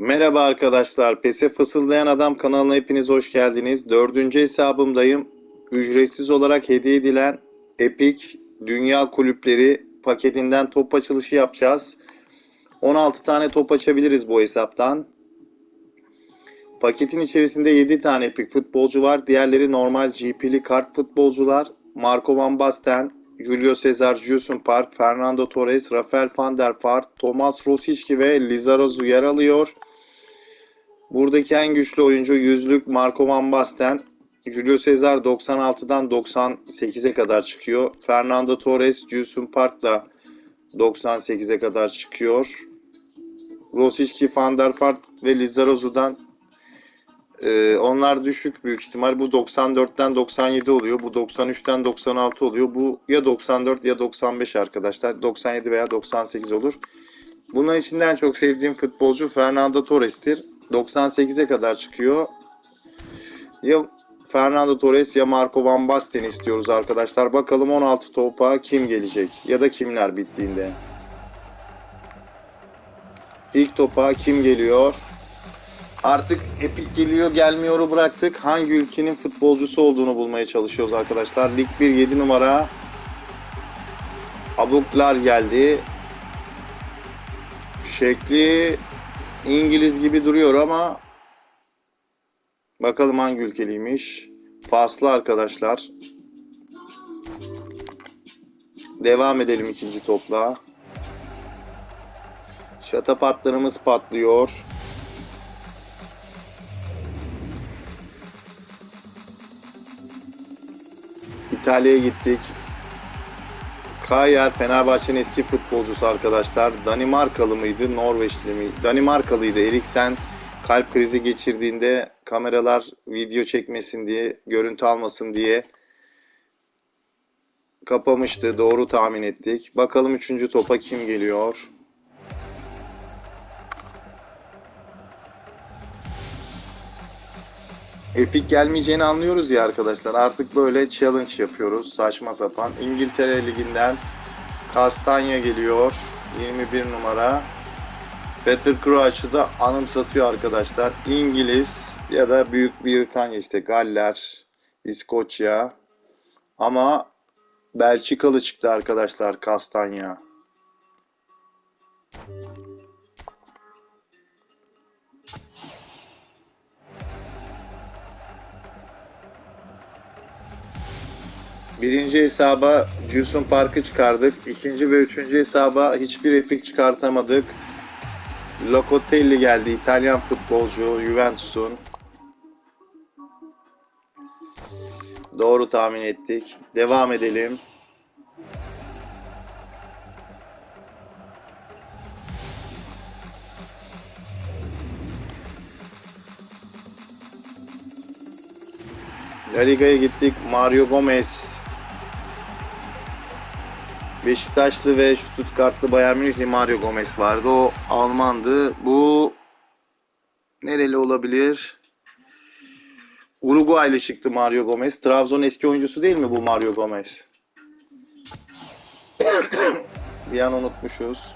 Merhaba arkadaşlar. PES'e fısıldayan adam kanalına hepiniz hoş geldiniz. Dördüncü hesabımdayım. Ücretsiz olarak hediye edilen Epic Dünya Kulüpleri paketinden top açılışı yapacağız. 16 tane top açabiliriz bu hesaptan. Paketin içerisinde 7 tane Epic futbolcu var. Diğerleri normal GP'li kart futbolcular. Marco Van Basten, Julio Cesar, Jusun Park, Fernando Torres, Rafael van der Vaart, Thomas Rosicky ve Lizarazu yer alıyor. Buradaki en güçlü oyuncu yüzlük Marco Van Basten. Julio Cesar 96'dan 98'e kadar çıkıyor. Fernando Torres, Jusun Park da 98'e kadar çıkıyor. Rosicky, Van der Vaart ve Lizarazu'dan ee, onlar düşük büyük ihtimal. Bu 94'ten 97 oluyor. Bu 93'ten 96 oluyor. Bu ya 94 ya 95 arkadaşlar. 97 veya 98 olur. Bunun içinden en çok sevdiğim futbolcu Fernando Torres'tir. 98'e kadar çıkıyor. Ya Fernando Torres ya Marco Van Basten istiyoruz arkadaşlar. Bakalım 16 topa kim gelecek? Ya da kimler bittiğinde. İlk topa kim geliyor? Artık Epic geliyor gelmiyoru bıraktık. Hangi ülkenin futbolcusu olduğunu bulmaya çalışıyoruz arkadaşlar. Lig 1 7 numara Abuklar geldi. Şekli İngiliz gibi duruyor ama bakalım hangi ülkeliymiş. Paslı arkadaşlar. Devam edelim ikinci topla. Şatapatlarımız patlıyor. İtalya'ya gittik. Kayer Fenerbahçe'nin eski futbolcusu arkadaşlar. Danimarkalı mıydı, Norveçli mi? Danimarkalıydı. Eriksen kalp krizi geçirdiğinde kameralar video çekmesin diye, görüntü almasın diye kapamıştı. Doğru tahmin ettik. Bakalım üçüncü topa kim geliyor? Epic gelmeyeceğini anlıyoruz ya arkadaşlar. Artık böyle challenge yapıyoruz. Saçma sapan. İngiltere Ligi'nden Kastanya geliyor. 21 numara. Peter Crouch'ı da anımsatıyor arkadaşlar. İngiliz ya da Büyük Britanya işte Galler, İskoçya. Ama Belçikalı çıktı arkadaşlar Kastanya. Birinci hesaba Jusun Park'ı çıkardık. İkinci ve üçüncü hesaba hiçbir epik çıkartamadık. Locatelli geldi. İtalyan futbolcu Juventus'un. Doğru tahmin ettik. Devam edelim. La Liga'ya gittik. Mario Gomez. Beşiktaşlı ve Stuttgartlı Bayern Münihli Mario Gomez vardı. O Almandı. Bu nereli olabilir? Uruguaylı çıktı Mario Gomez. Trabzon eski oyuncusu değil mi bu Mario Gomez? Bir an unutmuşuz.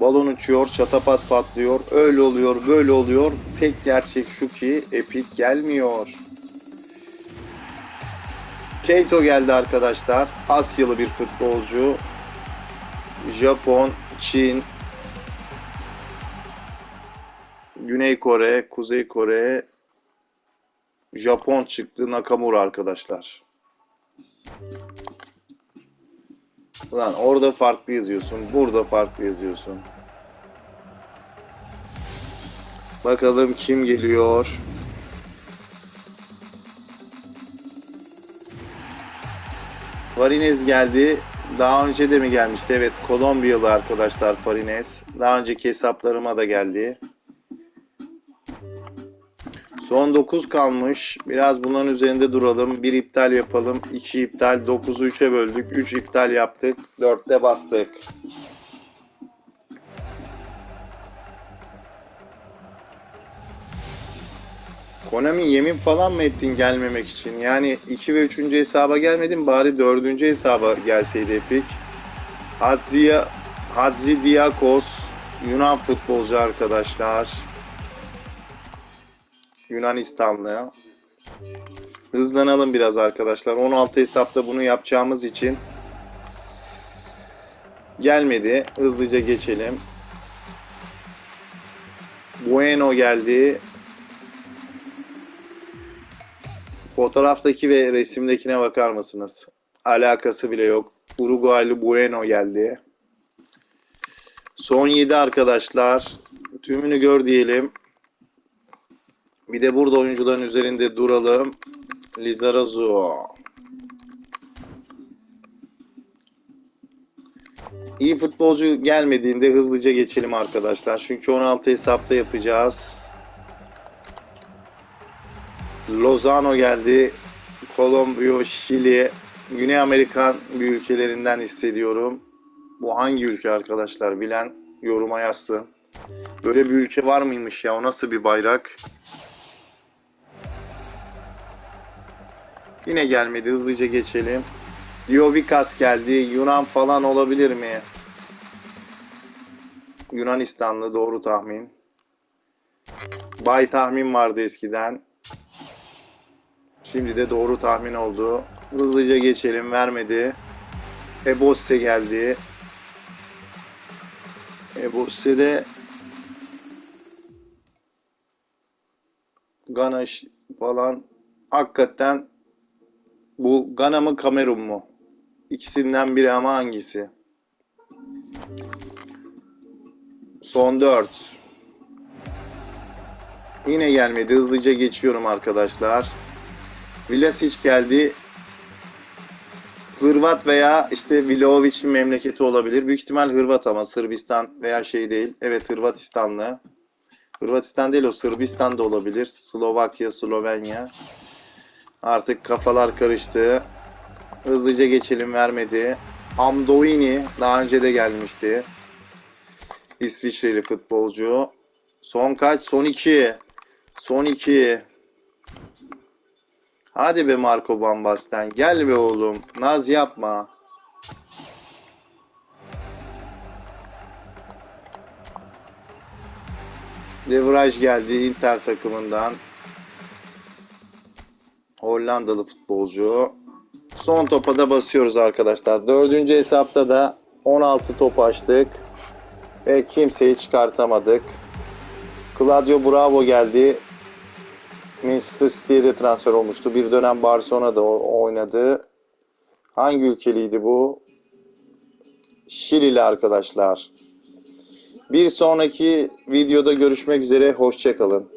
Balon uçuyor, çatapat patlıyor. Öyle oluyor, böyle oluyor. Tek gerçek şu ki Epic gelmiyor. Keito geldi arkadaşlar. Asyalı bir futbolcu. Japon, Çin, Güney Kore, Kuzey Kore, Japon çıktı Nakamura arkadaşlar. Ulan orada farklı yazıyorsun, burada farklı yazıyorsun. Bakalım kim geliyor? Farinez geldi. Daha önce de mi gelmişti? Evet, Kolombiyalı arkadaşlar Farinez. Daha önceki hesaplarıma da geldi. Son 9 kalmış. Biraz bunların üzerinde duralım. Bir iptal yapalım. 2 iptal. 9'u 3'e böldük. 3 iptal yaptık. 4'te bastık. Konami yemin falan mı ettin gelmemek için? Yani 2 ve 3. hesaba gelmedin bari 4. hesaba gelseydi Epic. Hazia, Hazidiakos Yunan futbolcu arkadaşlar. Yunanistanlı. Hızlanalım biraz arkadaşlar. 16 hesapta bunu yapacağımız için gelmedi. Hızlıca geçelim. Bueno geldi. Fotoğraftaki ve resimdekine bakar mısınız? Alakası bile yok. Uruguaylı Bueno geldi. Son 7 arkadaşlar. Tümünü gör diyelim. Bir de burada oyuncuların üzerinde duralım. Lizarazu. İyi futbolcu gelmediğinde hızlıca geçelim arkadaşlar. Çünkü 16 hesapta yapacağız. Lozano geldi. Kolombiya, Şili, Güney Amerikan bir ülkelerinden hissediyorum. Bu hangi ülke arkadaşlar bilen yoruma yazsın. Böyle bir ülke var mıymış ya? O nasıl bir bayrak? Yine gelmedi. Hızlıca geçelim. Diovikas geldi. Yunan falan olabilir mi? Yunanistanlı doğru tahmin. Bay tahmin vardı eskiden. Şimdi de doğru tahmin oldu. Hızlıca geçelim. Vermedi. Ebosse geldi. Ebosse de Gana falan hakikaten bu Gana mı Kamerun mu? İkisinden biri ama hangisi? Son 4. Yine gelmedi. Hızlıca geçiyorum arkadaşlar. Vlasic geldi. Hırvat veya işte Vlahovic'in memleketi olabilir. Büyük ihtimal Hırvat ama Sırbistan veya şey değil. Evet Hırvatistanlı. Hırvatistan değil o Sırbistan da olabilir. Slovakya, Slovenya. Artık kafalar karıştı. Hızlıca geçelim vermedi. Amdoini daha önce de gelmişti. İsviçreli futbolcu. Son kaç? Son 2. Son 2. Hadi be Marco Van Basten. Gel be oğlum. Naz yapma. De Vrij geldi Inter takımından. Hollandalı futbolcu. Son topa da basıyoruz arkadaşlar. Dördüncü hesapta da 16 top açtık. Ve kimseyi çıkartamadık. Claudio Bravo geldi. Manchester City'ye de transfer olmuştu. Bir dönem Barcelona'da oynadı. Hangi ülkeliydi bu? Şilili arkadaşlar. Bir sonraki videoda görüşmek üzere. Hoşçakalın.